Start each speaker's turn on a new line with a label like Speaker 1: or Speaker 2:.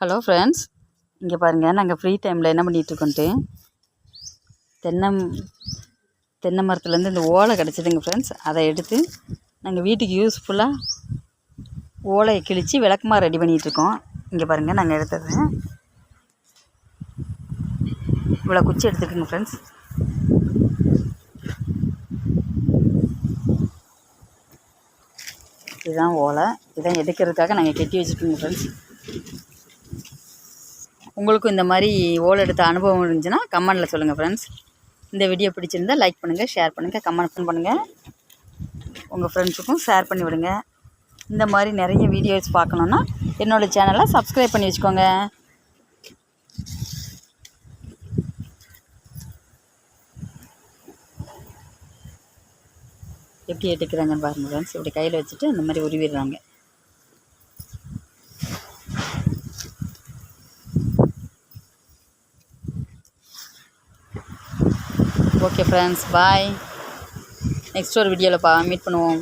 Speaker 1: Hello friends இங்கே பாருங்கள் நாங்கள் ஃப்ரீ டைமில் என்ன பண்ணிகிட்ருக்கோன்ட்டு தென்னை தென்னை மரத்துலேருந்து இந்த ஓலை கிடச்சிதுங்க ஃப்ரெண்ட்ஸ் அதை எடுத்து நாங்கள் வீட்டுக்கு யூஸ்ஃபுல்லாக ஓலையை கிழித்து விளக்கமாக ரெடி பண்ணிகிட்ருக்கோம் இங்கே பாருங்கள் நாங்கள் எடுத்தது. இவ்வளோ குச்சி எடுத்துருக்குங்க ஃப்ரெண்ட்ஸ் இதுதான் ஓலை. இதான் எடுக்கிறதுக்காக நாங்கள் கட்டி வச்சுருக்கோங்க ஃப்ரெண்ட்ஸ் உங்களுக்கும் இந்த மாதிரி ஓலை எடுத்த அனுபவம் இருந்துச்சுன்னா கமெண்டில் சொல்லுங்கள் ஃப்ரெண்ட்ஸ் இந்த வீடியோ பிடிச்சிருந்தா லைக் பண்ணுங்கள் ஷேர் பண்ணுங்கள் கமெண்ட் பண்ணுங்கள் உங்கள் ஃப்ரெண்ட்ஸுக்கும் ஷேர் பண்ணி விடுங்க. இந்த மாதிரி நிறைய வீடியோஸ் பார்க்கணுன்னா என்னோடய சேனலை சப்ஸ்கிரைப் பண்ணி வச்சுக்கோங்க. எப்படி எடுக்கிறாங்கன்னு பாருங்கள் ஃப்ரெண்ட்ஸ் இப்படி கையில் வச்சுட்டு அந்த மாதிரி உருவிடுறாங்க. ஓகே ஃப்ரெண்ட்ஸ் பாய் நெக்ஸ்ட் ஒரு வீடியோவில் பா மீட் பண்ணுவோம்.